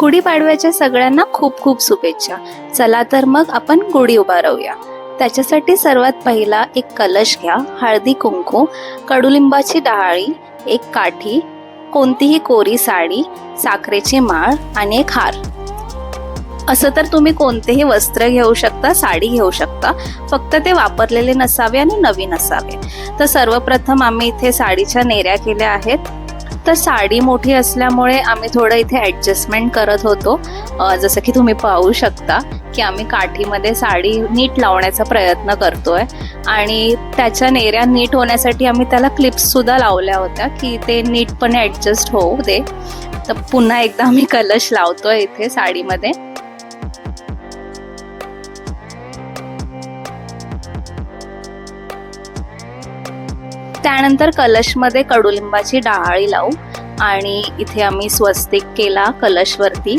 गुढीपाडव्याच्या सगळ्यांना खूप खूप शुभेच्छा. चला तर मग आपण गुढी उभारूया. त्याच्यासाठी सर्वात पहिला एक कलश घ्या हळदी कुंकू कडुलिंबाची डाळी एक काठी कोणतीही कोरी साडी साखरेची माळ आणि एक हार. असं तर तुम्ही कोणतेही वस्त्र घेऊ शकता साडी घेऊ शकता फक्त ते वापरलेले नसावे आणि नवीन असावे. तर सर्वप्रथम आम्ही इथे साडीच्या नेऱ्या केल्या आहेत. तर साडी मोठी असल्यामुळे आम्ही थोडं इथे ॲडजस्टमेंट करत होतो. जसं की तुम्ही पाहू शकता की आम्ही काठीमध्ये साडी नीट लावण्याचा प्रयत्न करतोय. आणि त्याच्या नेऱ्या नीट होण्यासाठी आम्ही त्याला क्लिप्स सुद्धा लावल्या होत्या की ते नीटपणे ॲडजस्ट होऊ दे. तर पुन्हा एकदा आम्ही कलश लावतोय इथे साडीमध्ये. त्यानंतर कलशमध्ये कडुलिंबाची डाळी लावू आणि इथे आम्ही स्वस्तिक केला कलशवरती.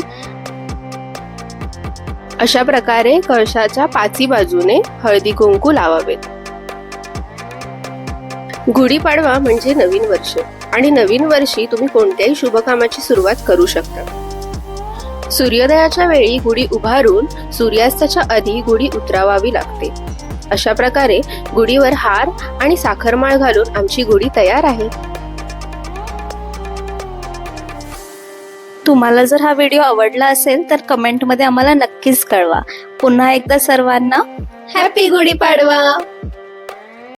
अशा प्रकारे कळशाच्या पाची बाजूने हळदी कुंकू लावावेत. गुढीपाडवा म्हणजे नवीन वर्ष आणि नवीन वर्षी तुम्ही कोणत्याही शुभकामाची सुरुवात करू शकता. सूर्योदयाच्या वेळी गुढी उभारून सूर्यास्ताच्या आधी गुढी उतरावावी लागते. अशा प्रकारे गुढीवर हार आणि साखरमाळ घालून आमची गुढी तयार आहे. तुम्हाला जर हा व्हिडिओ आवडला असेल तर कमेंटमध्ये आम्हाला नक्कीच कळवा. पुन्हा एकदा सर्वांना हॅपी गुढीपाडवा